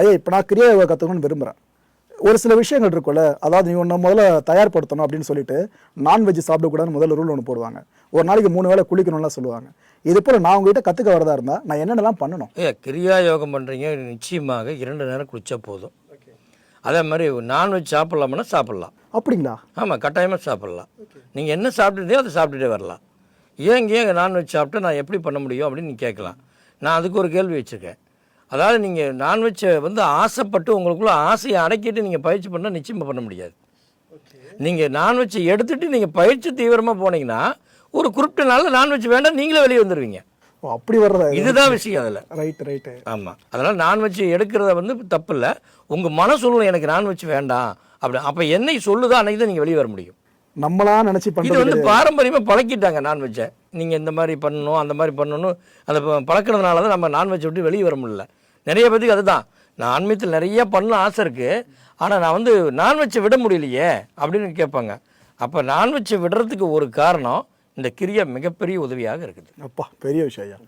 ஐயா இப்போ நான் கிரியா யோகா கற்றுக்கணும்னு விரும்புகிறேன் ஒரு சில விஷயங்கள் இருக்குல்ல அதாவது நீ ஒன்று முதல்ல தயார்படுத்தணும் அப்படின்னு சொல்லிட்டு நான்வெஜ் சாப்பிடக்கூடாதுன்னு முதல்ல ரூல் ஒன்று போடுவாங்க. ஒரு நாளைக்கு மூணு வேளை குளிக்கணும்லாம் சொல்லுவாங்க. இது போல் நான் உங்ககிட்ட கற்றுக்க வரதா இருந்தால் நான் என்னென்னலாம் பண்ணணும்? ஏ கிரியா யோகம் பண்ணுறீங்க நிச்சயமாக இரண்டு நேரம் குளிச்சா போதும். அதே மாதிரி நான்வெஜ் சாப்பிட்லாமன்னா சாப்பிட்லாம். அப்படிங்களா? ஆமாம் கட்டாயமாக சாப்பிட்லாம். நீங்கள் என்ன சாப்பிட்டுட்டே அதை சாப்பிட்டுட்டே வரலாம். ஏன் ஏன் நான்வெஜ் சாப்பிட்டு நான் எப்படி பண்ண முடியும் அப்படின்னு நீங்கள் கேட்கலாம். நான் அதுக்கு ஒரு கேள்வி வச்சுருக்கேன். அதாவது நீங்கள் நான்வெஜ்ஜை வந்து ஆசைப்பட்டு உங்களுக்குள்ள ஆசையை அடக்கிட்டு நீங்கள் பயிற்சி பண்ணால் நிச்சயமாக பண்ண முடியாது. நீங்கள் நான்வெஜ்ஜை எடுத்துட்டு நீங்கள் பயிற்சி தீவிரமாக போனீங்கன்னா ஒரு குறிப்பிட்ட நாளில் நான்வெஜ் வேண்டாம் நீங்களே வெளியே வந்துடுவீங்க ஓ அப்படி வர்றதா? இதுதான் விஷயம் அதில். ரைட்டு ரைட்டு ஆமாம் அதனால் நான்வெஜ் எடுக்கிறத வந்து தப்பு இல்லை உங்கள் மன சூழ்நிலை எனக்கு நான்வெஜ் வேண்டாம். அப்படி அப்போ என்னை சொல்லுதோ அன்னைக்கு தான் நீங்கள் வெளியே வர முடியும். நம்மளா நினச்சி இது வந்து பாரம்பரியமாக பழக்கிட்டாங்க நான்வெஜ்ஜை நீங்கள் இந்த மாதிரி பண்ணணும் அந்த மாதிரி பண்ணணும் அதை பழக்கறதுனால தான் நம்ம நான்வெஜ் விட்டு வெளியே வர முடியல. நிறைய பேத்துக்கு அதுதான். நான் ஆன்மீகத்தில் நிறைய பண்ண ஆசை இருக்குது ஆனால் நான் வந்து நான்வெஜ்ஜை விட முடியலையே அப்படின்னு கேட்பாங்க. அப்போ நான்வெஜ்ஜை விடுறதுக்கு ஒரு காரணம் இந்த கிரியை மிகப்பெரிய உதவியாக இருக்குது. அப்பா பெரிய விஷயம் ஐயா.